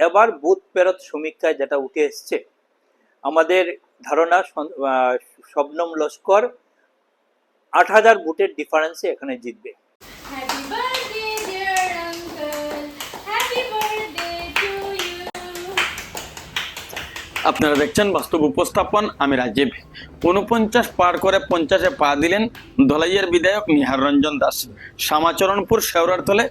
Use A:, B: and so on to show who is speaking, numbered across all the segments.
A: এবার বুথ পেরত সমীক্ষায় যেটা উঠে এসছে, আমাদের ধারণা শবনম লস্কর আট হাজার ভোটের ডিফারেন্সে এখানে জিতবে।
B: আপনারা দেখছেন বাস্তব উপস্থাপন, আমি রাজীব। উনপঞ্চাশ পার করে পঞ্চাশে পা দিলেন ধলাইয়ের বিধায়ক নিহার রঞ্জন দাস। শ্যামাচরণপুর শেওরারতলে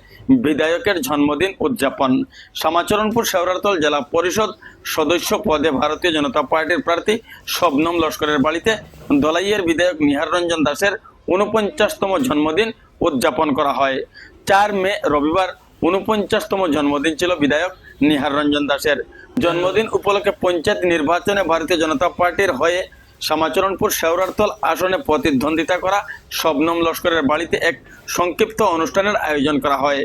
B: বিধায়কের জন্মদিন উদযাপন। শ্যামাচরণপুর শেওরারতল জেলা পরিষদ সদস্য পদে ভারতীয় জনতা পার্টির প্রার্থী শবনম লস্করের বাড়িতে ধলাইয়ের বিধায়ক নিহার রঞ্জন দাসের উনপঞ্চাশতম জন্মদিন উদযাপন করা হয়। চার মে রবিবার উনপঞ্চাশতম জন্মদিন ছিল বিধায়ক নিহার রঞ্জন দাসের। জন্মদিন উপলক্ষে পঞ্চায়েত নির্বাচনে ভারতীয় জনতা পার্টির হয়ে শ্যামাচরণপুর শেওরারতল আসনে প্রতিদ্বন্দ্বিতা করা শবনম লস্করের বাড়িতে এক সংক্ষিপ্ত অনুষ্ঠানের আয়োজন করা হয়।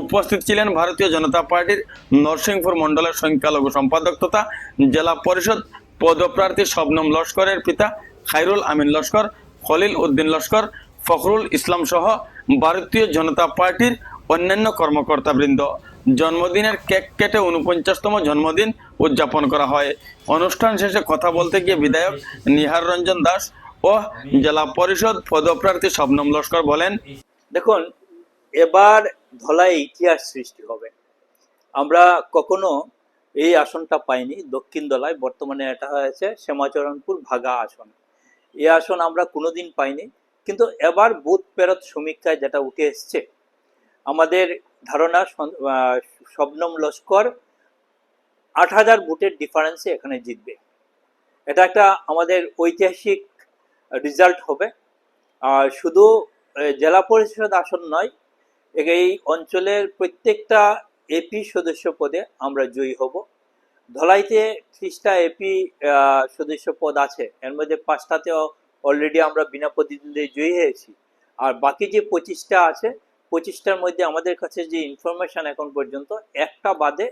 B: উপস্থিত ছিলেন ভারতীয় জনতা পার্টির নরসিংপুর মণ্ডলের সংখ্যালঘু সম্পাদক তথা জেলা পরিষদ পদপ্রার্থী শবনম লস্করের পিতা খাইরুল আমিন লস্কর, খলিল উদ্দিন লস্কর, ফখরুল ইসলাম সহ ভারতীয় জনতা পার্টির অন্যান্য কর্মকর্তাবৃন্দ, জন্মদিনের কেক কেটে উনপঞ্চাশতম জন্মদিন উদযাপন করা হয়। অনুষ্ঠান শেষে কথা বলতে গিয়ে বিধায়ক নিহার রঞ্জন দাস ও জেলা পরিষদ পদপ্রার্থী শবনম লস্কর বলেন,
A: দেখুন, এবার ধলাই ইতিহাস সৃষ্টি হবে। আমরা কখনো এই আসনটা পাইনি, দক্ষিণ দলায় বর্তমানে এটা হয়েছে শ্যামাচরণপুর ভাগা আসন। এই আসন আমরা কোনোদিন পাইনি, কিন্তু এবার বুথ পেরত সমীক্ষায় যেটা উঠে এসছে আমাদের ধারণা শবনম লস্কর আট হাজার ভোটের ডিফারেন্সে এখানে জিতবে। এটা একটা আমাদের ঐতিহাসিক রেজাল্ট হবে। আর শুধু জেলা পরিষদ আসন নয়, এই অঞ্চলের প্রত্যেকটা এপি সদস্য পদে আমরা জয়ী হব। ধলাইতে ত্রিশটা এপি সদস্য পদ আছে। এর মধ্যে পাঁচটাতেও অলরেডি আমরা বিনা প্রতিদ্বন্দ্বী জয়ী হয়েছি। আর বাকি যে পঁচিশটা আছে পঁচিশটার মধ্যে আমাদের কাছে যে ইনফরমেশন এখন পর্যন্ত, একটা বাদে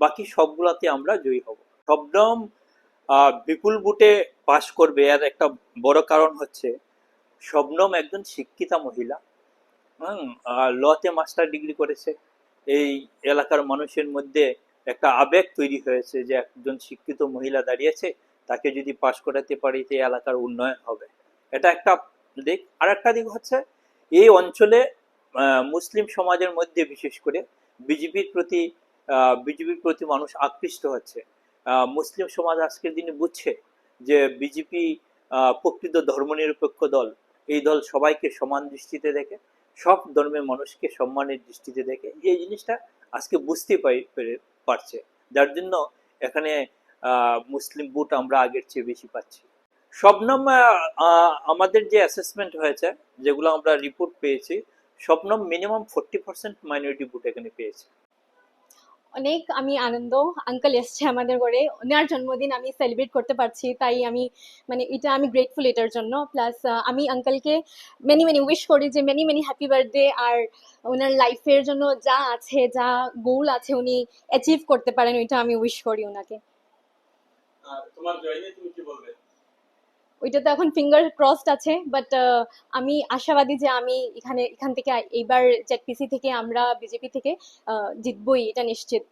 A: বাকি সবগুলাতে আমরা জয়ী হব। শবনম বিপুল বুটে পাশ করবে এর একটা বড় কারণ হচ্ছে শবনম একজন শিক্ষিতা মহিলা, হুম আর লতে মাস্টার ডিগ্রি করেছে। এই এলাকার মানুষের মধ্যে একটা আবেগ তৈরি হয়েছে যে একজন শিক্ষিত মহিলা দাঁড়িয়েছে, তাকে যদি পাশ করাতে পারি তো এলাকার উন্নয়ন হবে। এটা একটা দিক। আর একটা দিক হচ্ছে, এই অঞ্চলে মুসলিম সমাজের মধ্যে বিশেষ করে বিজেপির প্রতি বিজেপির প্রতি মানুষ আকৃষ্ট হচ্ছে। মুসলিম সমাজ আজকের দিনে বুঝছে যে বিজেপি প্রকৃত ধর্মনিরপেক্ষ দল। এই দল সবাইকে সমান দৃষ্টিতে দেখে সব ধর্মের মানুষকে সম্মানের দৃষ্টিতে দেখে। এই জিনিসটা আজকে বুঝতে পাই- পারছে। যার জন্য এখানে মুসলিম বুট আমরা আগের চেয়ে বেশি পাচ্ছি। আহ, আহ, আমাদের যে অ্যাসেসমেন্ট হয়েছে যেগুলো আমরা রিপোর্ট পেয়েছি Shabnam minimum forty percent minority vote এখানে পেয়েছে।
C: অনেক আমি আনন্দ। আঙ্কেল এসছে আমাদের ঘরে। ওনার জন্মদিন আমি সেলিব্রেট করতে পারছি তাই আমি মানে এটা আমি গ্রেটফুল এটার জন্য। প্লাস আমি আঙ্কেলকে মেনি মেনি উইশ করি যে মেনি মেনি হ্যাপি বার্থডে আর ওনার লাইফের জন্য যা আছে যা গোল আছে উনি অ্যাচিভ করতে পারেন ওইটা আমি উইশ করি ওনাকে।
B: তোমার জয় নিয়ে তুমি কি বলবে?
C: ওইটা তো এখন ফিঙ্গার ক্রসড আছে বাট আমি আশাবাদী যে আমি এখানে, এখান থেকে এইবার জেডপিসি থেকে আমরা বিজেপি থেকে জিতবই, এটা নিশ্চিত।